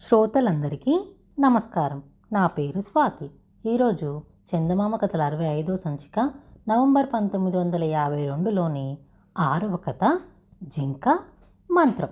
శ్రోతలందరికీ నమస్కారం. నా పేరు స్వాతి. ఈరోజు చందమామ కథల అరవై ఐదో సంచిక నవంబర్ పంతొమ్మిది వందల యాభై రెండులోని ఆరవ కథ జింక మంత్రం.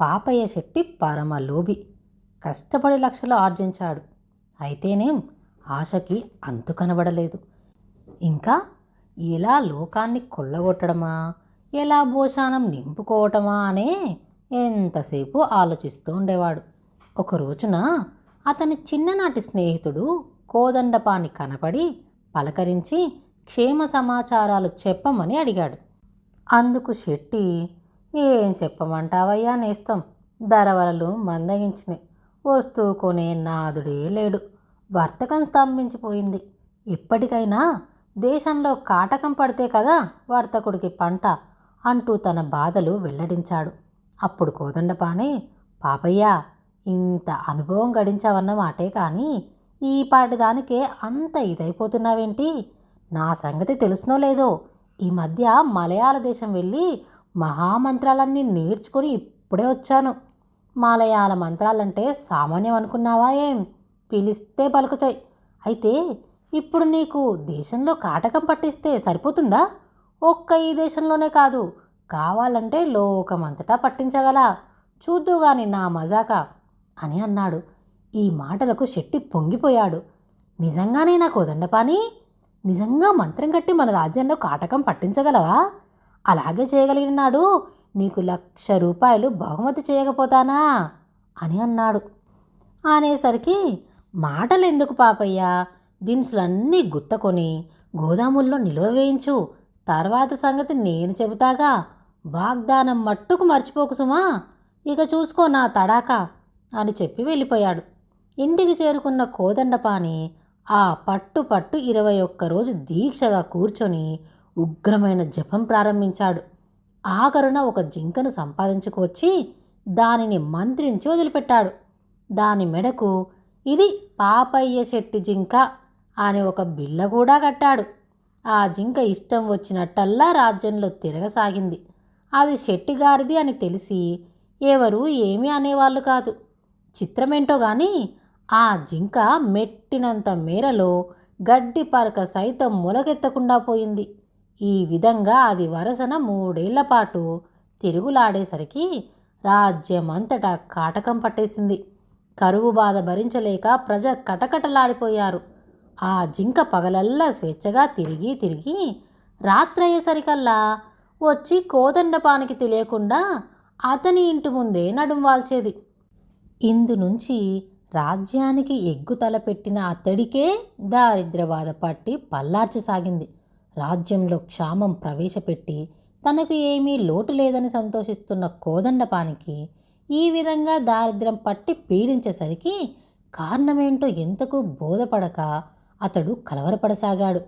పాపయ్య శెట్టి పరమ లోబి కష్టపడి లక్షలు ఆర్జించాడు. అయితేనేం ఆశకి అంతు కనబడలేదు. ఇంకా ఇలా లోకాన్ని కొల్లగొట్టడమా? ఎలా భూషానం నింపుకోవటమా? అనే ఎంతసేపు ఆలోచిస్తూ ఉండేవాడు. ఒక రోజున అతని చిన్ననాటి స్నేహితుడు కోదండపాని కనపడి పలకరించి క్షేమ సమాచారాలు చెప్పమని అడిగాడు. అందుకు శెట్టి ఏం చెప్పమంటావయ్యా నేస్తం? ధరవరలు మందగించినాయి వస్తువు కొనే నాదుడే లేడు. వర్తకం స్తంభించిపోయింది. ఇప్పటికైనా దేశంలో కాటకం పడితే కదా వర్తకుడికి పంట అంటూ తన బాధలు వెల్లడించాడు. అప్పుడు కోదండపాని పాపయ్య ఇంత అనుభవం గడించావన్న మాటే కానీ ఈ పాటి దానికే అంత ఇదైపోతున్నావేంటి? నా సంగతి తెలుసునో లేదో? ఈ మధ్య మలయాళ దేశం వెళ్ళి మహామంత్రాలన్నీ నేర్చుకొని ఇప్పుడే వచ్చాను. మలయాళ మంత్రాలంటే సామాన్యం అనుకున్నావా ఏం? పిలిస్తే పలుకుతాయి. అయితే ఇప్పుడు నీకు దేశంలో కాటకం పట్టిస్తే సరిపోతుందా? ఒక్క ఈ దేశంలోనే కాదు. కావాలంటే లోకమంతటా పట్టించగల. చూద్దు కానీ నా మజాకా. అని అన్నాడు. ఈ మాటలకు శెట్టి పొంగిపోయాడు. నిజంగానే నాకు వదండపాని నిజంగా మంత్రం కట్టి మన రాజ్యంలో కాటకం పట్టించగలవా? అలాగే చేయగలిగినాడు. నీకు లక్ష రూపాయలు బహుమతి చేయకపోతానా? అని అన్నాడు. అనేసరికి మాటలు ఎందుకు పాపయ్య? దినుసులన్నీ గుత్తకొని గోదాముల్లో నిలువ వేయించు. తర్వాత సంగతి నేను చెబుతాగా. వాగ్దానం మట్టుకు మర్చిపోకు సుమా. ఇక చూసుకో నా తడాక. అని చెప్పి వెళ్ళిపోయాడు. ఇంటికి చేరుకున్న కోదండపాని ఆ పట్టు పట్టు ఇరవై ఒక్క రోజు దీక్షగా కూర్చొని ఉగ్రమైన జపం ప్రారంభించాడు. ఆఖరున ఒక జింకను సంపాదించుకొచ్చి దానిని మంత్రించి వదిలిపెట్టాడు. దాని మెడకు ఇది పాపయ్య శెట్టి జింక అనే ఒక బిల్ల కూడా కట్టాడు. ఆ జింక ఇష్టం వచ్చినట్టల్లా రాజ్యంలో తిరగసాగింది. అది శెట్టిగారిది అని తెలిసి ఎవరు ఏమీ అనేవాళ్ళు కాదు. చిత్రమేంటో గాని ఆ జింక మెట్టినంత మేరలో గడ్డి పరక సైతం మొలకెత్తకుండా పోయింది. ఈ విధంగా అది వరసన మూడేళ్ళ పాటు తిరుగులాడేసరికి రాజ్యమంతటా కాటకం పట్టేసింది. కరువు బాధ భరించలేక ప్రజ కటకటలాడిపోయారు. ఆ జింక పగలల్లా స్వేచ్ఛగా తిరిగి తిరిగి రాత్రయ్యేసరికల్లా వచ్చి కోదండపానికి తెలియకుండా అతని ఇంటి ముందే నడుం వాల్చేది. ఇందు నుంచి రాజ్యానికి ఎగ్గు తలపెట్టిన అతడికే దారిద్ర్య పట్టి పల్లార్చసాగింది రాజ్యంలో క్షామం ప్రవేశపెట్టి తనకు ఏమీ లోటు లేదని సంతోషిస్తున్న కోదండపానికి ఈ విధంగా దారిద్ర్యం పట్టి పీడించేసరికి కారణమేంటో ఎంతకు బోధపడక అతడు కలవరపడసాగాడు.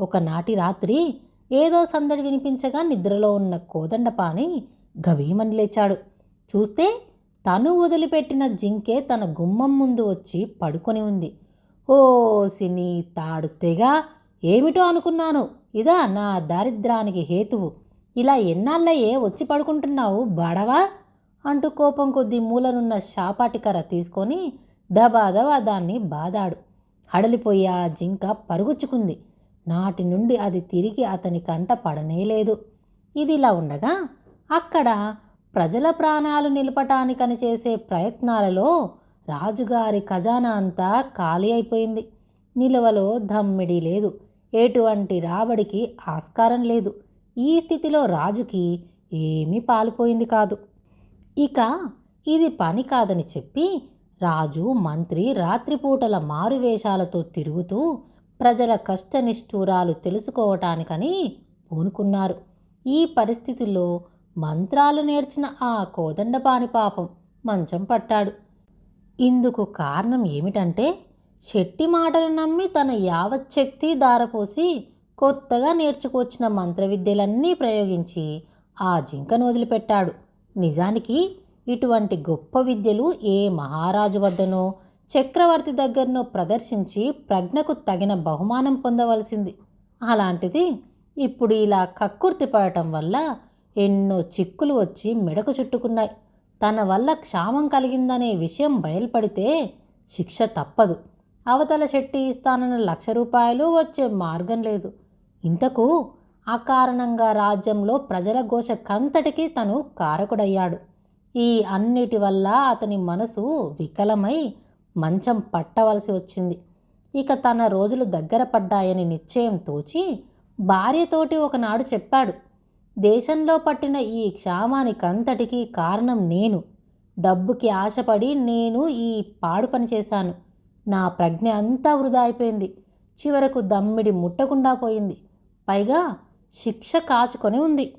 ఒకనాటి రాత్రి ఏదో సందడి వినిపించగా నిద్రలో ఉన్న కోదండపాని గవీమని లేచాడు. చూస్తే తను వదిలిపెట్టిన జింకే తన గుమ్మం ముందు వచ్చి పడుకొని ఉంది. ఓ సిని తాడు తెగ ఏమిటో అనుకున్నాను. ఇదా నా దారిద్రానికి హేతువు. ఇలా ఎన్నాళ్ళయ్యే వచ్చి పడుకుంటున్నావు బడవా? అంటూ కోపం కొద్దీ మూలనున్న షాపాటికర తీసుకొని దబా దాన్ని బాదాడు. హడలిపోయి ఆ జింక పరుగుచ్చుకుంది. నాటి నుండి అది తిరిగి అతని కంట పడనేలేదు. ఇది ఇలా ఉండగా అక్కడ ప్రజల ప్రాణాలు నిలపటానికని చేసే ప్రయత్నాలలో రాజుగారి ఖజానా అంతా ఖాళీ అయిపోయింది. నిలువలో దమ్మిడి లేదు. ఎటువంటి రాబడికి ఆస్కారం లేదు. ఈ స్థితిలో రాజుకి ఏమీ పాలిపోయింది కాదు. ఇక ఇది పని కాదని చెప్పి రాజు మంత్రి రాత్రిపూటల మారువేషాలతో తిరుగుతూ ప్రజల కష్టనిష్ఠూరాలు తెలుసుకోవటానికని పూనుకున్నారు. ఈ పరిస్థితుల్లో మంత్రాలు నేర్చిన ఆ కోదండపాని పాపం మంచం పట్టాడు. ఇందుకు కారణం ఏమిటంటే శెట్టి మాటలు నమ్మి తన యావచ్చక్తి దారపోసి కొత్తగా నేర్చుకొచ్చిన మంత్రవిద్యలన్నీ ప్రయోగించి ఆ జింకను వదిలిపెట్టాడు. నిజానికి ఇటువంటి గొప్ప విద్యలు ఏ మహారాజు వద్దనో చక్రవర్తి దగ్గరనో ప్రదర్శించి ప్రజ్ఞకు తగిన బహుమానం పొందవలసింది. అలాంటిది ఇప్పుడు ఇలా కక్కుర్తి పడటం వల్ల ఎన్నో చిక్కులు వచ్చి మెడకు చుట్టుకున్నాయి. తన వల్ల క్షామం కలిగిందనే విషయం బయలుపడితే శిక్ష తప్పదు. అవతల శెట్టి ఇస్తానన్న లక్ష రూపాయలు వచ్చే మార్గం లేదు. ఇంతకు అకారణంగా రాజ్యంలో ప్రజల ఘోష కంతటికి తను కారకుడయ్యాడు. ఈ అన్నిటి వల్ల అతని మనసు వికలమై మంచం పట్టవలసి వచ్చింది. ఇక తన రోజులు దగ్గర పడ్డాయని నిశ్చయం తోచి భార్యతోటి ఒకనాడు చెప్పాడు. దేశంలో పట్టిన ఈ క్షామానికంతటికీ కారణం నేను. డబ్బుకి ఆశపడి నేను ఈ పాడు పని చేశాను. నా ప్రజ్ఞ అంతా వృధా అయిపోయింది. చివరకు దమ్మిడి ముట్టకుండా పోయింది. పైగా శిక్ష కాచుకొని ఉంది.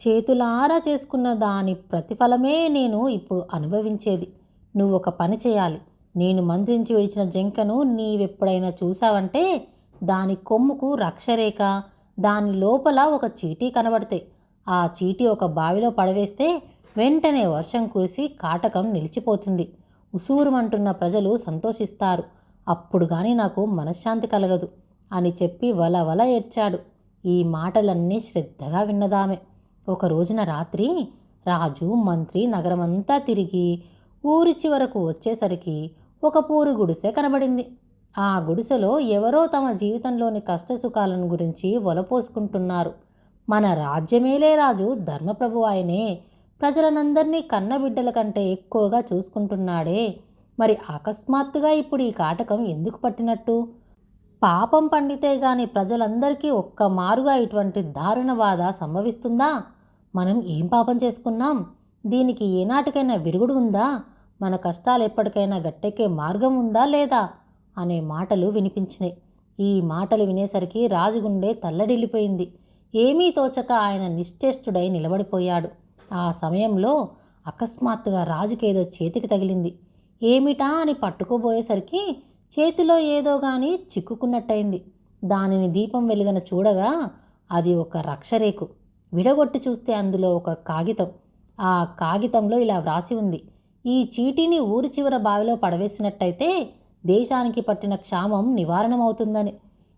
చేతులారా చేసుకున్న దాని ప్రతిఫలమే నేను ఇప్పుడు అనుభవించేది. నువ్వు ఒక పని చేయాలి. నేను మంత్రించి విడిచిన జింకను నీవెప్పుడైనా చూసావంటే దాని కొమ్ముకు రక్షరేఖ దాని లోపల ఒక చీటీ కనబడతాయి. ఆ చీటీ ఒక బావిలో పడవేస్తే వెంటనే వర్షం కురిసి కాటకం నిలిచిపోతుంది. ఉసూరుమంటున్న ప్రజలు సంతోషిస్తారు. అప్పుడు కానీ నాకు మనశ్శాంతి కలగదు అని చెప్పి వల వల ఏడ్చాడు. ఈ మాటలన్నీ శ్రద్ధగా విన్నదామె. ఒక రోజున రాత్రి రాజు మంత్రి నగరమంతా తిరిగి ఊరి చివరకు వచ్చేసరికి ఒక పూరి గుడిసె కనబడింది. ఆ గుడిసెలో ఎవరో తమ జీవితంలోని కష్టసుఖాలను గురించి ఒలపోసుకుంటున్నారు మన రాజ్యమేలే రాజు ధర్మప్రభు ఆయనే. ప్రజలనందరినీ కన్నబిడ్డల కంటే ఎక్కువగా చూసుకుంటున్నాడే. మరి అకస్మాత్తుగా ఇప్పుడు ఈ కాటకం ఎందుకు పట్టినట్టు? పాపం పండితే గాని ప్రజలందరికీ ఒక్క మారుగా ఇటువంటి దారుణ బాధ సంభవిస్తుందా? మనం ఏం పాపం చేసుకున్నాం? దీనికి ఏనాటికైనా విరుగుడు ఉందా? మన కష్టాలు ఎప్పటికైనా గట్టెక్కే మార్గం ఉందా లేదా? అనే మాటలు వినిపించినాయి ఈ మాటలు వినేసరికి రాజుగుండె తల్లడిల్లిపోయింది. ఏమీ తోచక ఆయన నిశ్చేష్టుడై నిలబడిపోయాడు. ఆ సమయంలో అకస్మాత్తుగా రాజుకేదో చేతికి తగిలింది. ఏమిటా అని పట్టుకోబోయేసరికి చేతిలో ఏదో గాని చిక్కుకున్నట్టయింది. దానిని దీపం వెలుగన చూడగా అది ఒక రక్షరేకు. విడగొట్టి చూస్తే అందులో ఒక కాగితం. ఆ కాగితంలో ఇలా వ్రాసి ఉంది. ఈ చీటీని ఊరి చివర బావిలో పడవేసినట్టయితే దేశానికి పట్టిన క్షామం నివారణమవుతుందని.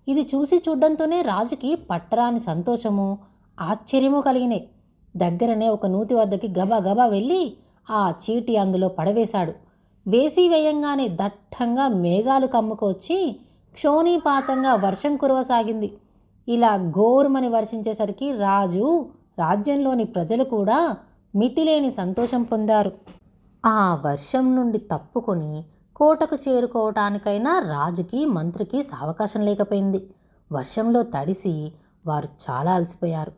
ఇది చూసి చూడ్డంతోనే రాజుకి పట్టరాని సంతోషము ఆశ్చర్యము కలిగినాయి. దగ్గరనే ఒక నూతి వద్దకి గబాగబా వెళ్ళి ఆ చీటి అందులో పడవేశాడు. వేసి వేయంగానే దట్టంగా మేఘాలు కమ్ముకొచ్చి క్షోణీపాతంగా వర్షం కురవసాగింది. ఇలా ఘోరమని వర్షించేసరికి రాజు రాజ్యంలోని ప్రజలు కూడా మితిలేని సంతోషం పొందారు. ఆ వర్షం నుండి తప్పుకొని కోటకు చేరుకోవటానికైనా రాజుకి మంత్రికి సావకాశం లేకపోయింది. వర్షంలో తడిసి వారు చాలా అలసిపోయారు.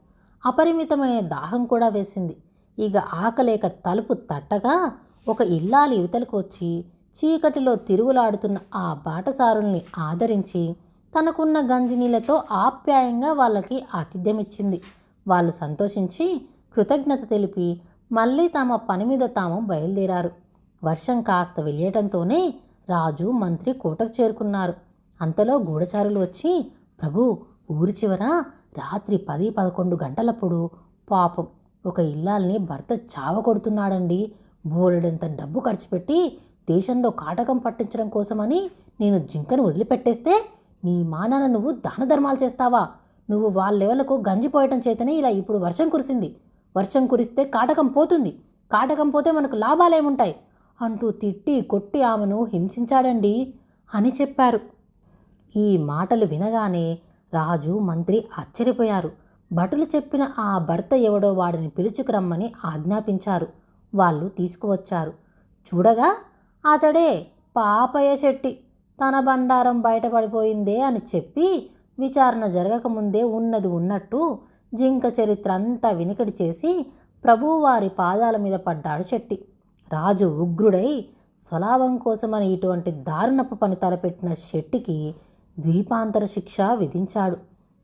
అపరిమితమైన దాహం కూడా వేసింది. ఇక ఆకలేక తలుపు తట్టగా ఒక ఇల్లాలి యువతలకు వచ్చి చీకటిలో తిరుగులాడుతున్న ఆ బాటసారుల్ని ఆదరించి తనకున్న గంజినీలతో ఆప్యాయంగా వాళ్ళకి ఆతిథ్యమిచ్చింది. వాళ్ళు సంతోషించి కృతజ్ఞత తెలిపి మళ్ళీ తమ పని మీద తాము బయలుదేరారు. వర్షం కాస్త వెళ్ళేయటంతోనే రాజు మంత్రి కోటకు చేరుకున్నారు. అంతలో గూఢచారులు వచ్చి ప్రభు ఊరి చివర రాత్రి పది పదకొండు గంటలప్పుడు పాపం ఒక ఇల్లాల్ని భర్త చావ కొడుతున్నాడండి. బోలెడంత డబ్బు ఖర్చు పెట్టి దేశంలో కాటకం పట్టించడం కోసమని నేను జింకను వదిలిపెట్టేస్తే నీ మానాన నువ్వు దాన ధర్మాలు చేస్తావా? నువ్వు వాళ్ళ లెవెలకు గంజిపోయటం చేతనే ఇలా ఇప్పుడు వర్షం కురిసింది. వర్షం కురిస్తే కాటకం పోతుంది. కాటకం పోతే మనకు లాభాలేముంటాయి? అంటూ తిట్టి కొట్టి ఆమెను హింసించాడండి అని చెప్పారు. ఈ మాటలు వినగానే రాజు మంత్రి ఆశ్చర్యపోయారు. భటులు చెప్పిన ఆ భర్త ఎవడో వాడిని పిలుచుకురమ్మని ఆజ్ఞాపించారు. వాళ్ళు తీసుకువచ్చారు. చూడగా అతడే పాపయ్య శెట్టి. తన బండారం బయటపడిపోయిందే అని చెప్పి విచారణ జరగకముందే ఉన్నది ఉన్నట్టు జింక చరిత్ర అంతా వినికిడి చేసి ప్రభువారి పాదాల మీద పడ్డాడు శెట్టి. రాజు ఉగ్రుడై స్వలాభం కోసమని ఇటువంటి దారుణపు పని తలపెట్టిన శెట్టికి ద్వీపాంతర శిక్ష విధించాడు.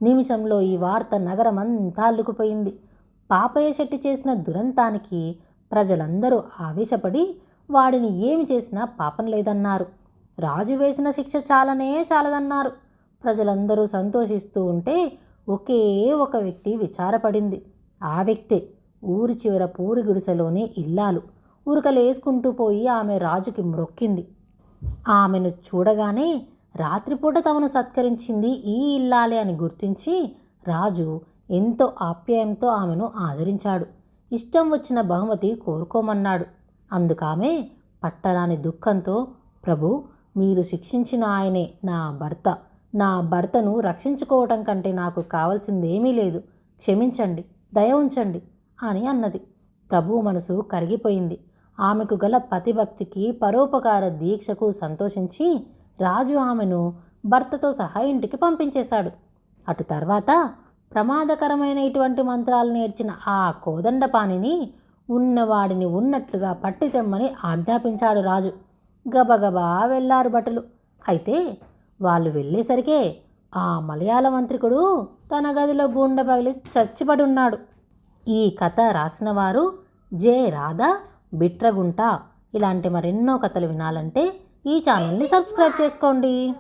నిమిషంలో ఈ వార్త నగరమంతా అల్లుకుపోయింది. పాపయ్య శెట్టి చేసిన దురంతానికి ప్రజలందరూ ఆవేశపడి వాడిని ఏమి చేసినా పాపం లేదన్నారు. రాజు వేసిన శిక్ష చాలనే చాలదన్నారు. ప్రజలందరూ సంతోషిస్తూ ఉంటే ఒకే ఒక వ్యక్తి విచారపడింది. ఆ వ్యక్తే ఊరి చివర పూరి గుడిసెలోని ఇల్లాలు ఉరకలేసుకుంటూ పోయి ఆమె రాజుకి మ్రొక్కింది ఆమెను చూడగానే రాత్రిపూట తమను సత్కరించింది ఈ ఇల్లాలే అని గుర్తించి రాజు ఎంతో ఆప్యాయంతో ఆమెను ఆదరించాడు. ఇష్టం వచ్చిన బహుమతి కోరుకోమన్నాడు. అందుకామె పట్టరాని దుఃఖంతో ప్రభు మీరు శిక్షించిన ఆయనే నా భర్త. నా భర్తను రక్షించుకోవటం కంటే నాకు కావలసిందేమీ లేదు. క్షమించండి దయ ఉంచండి అని అన్నది. ప్రభు మనసు కరిగిపోయింది. ఆమెకు గల పతిభక్తికి పరోపకార దీక్షకు సంతోషించి రాజు ఆమెను భర్తతో సహా ఇంటికి పంపించేశాడు. అటు తర్వాత ప్రమాదకరమైన ఇటువంటి మంత్రాలు నేర్చిన ఆ కోదండపాణిని ఉన్నవాడిని ఉన్నట్లుగా పట్టి తెమ్మని ఆజ్ఞాపించాడు రాజు. గబగబా వెళ్ళారు భటులు. అయితే వాళ్ళు వెళ్ళేసరికే ఆ మలయాళ మంత్రికుడు తన గదిలో గుండె పగిలి చచ్చిపడున్నాడు. ఈ కథ రాసినవారు జే రాధా బిట్రగుంట ఇలాంటి మరెన్నో కథలు వినాలంటే ఈ ఛానల్ని సబ్స్క్రైబ్ చేసుకోండి.